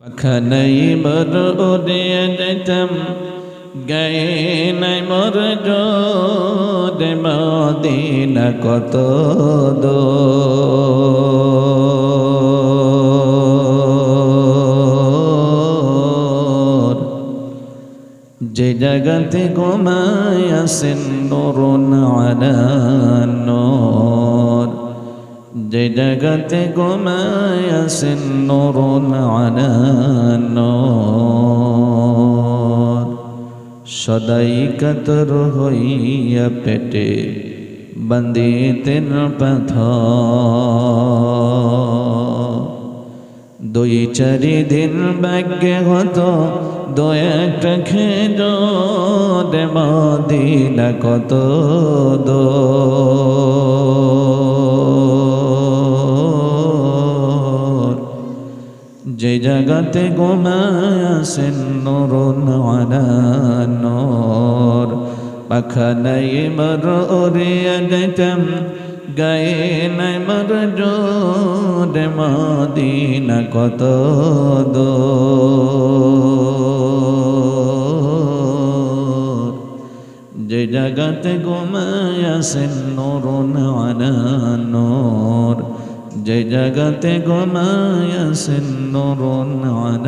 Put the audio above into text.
পাখানাই বর উড়িয়ে যেতাম গায়ে নাই মর জোরে মদিনা কত দূর। যে জায়গাতে ঘুমায় আসেন নরুন আলানোর যে জায়গাতে ঘুমায় আসেন নরুন সদাই কাতর হইয়া পেটে বন্দিতেন পাথর। দুই চারি দিন ভাগ্যে হতো দু একটা খেজ মদিনা কত দূর। যে জায়গাতে ঘুমায় আসেন নরুন নর। পাখা নাই মর ওরিয়া যেতাম গায়ে নাই মর জোরে মদিনা কত দূর। যে জায়গাতে ঘুমায় আসেন নরুন নর। যে জগতে আসেন নরুন নর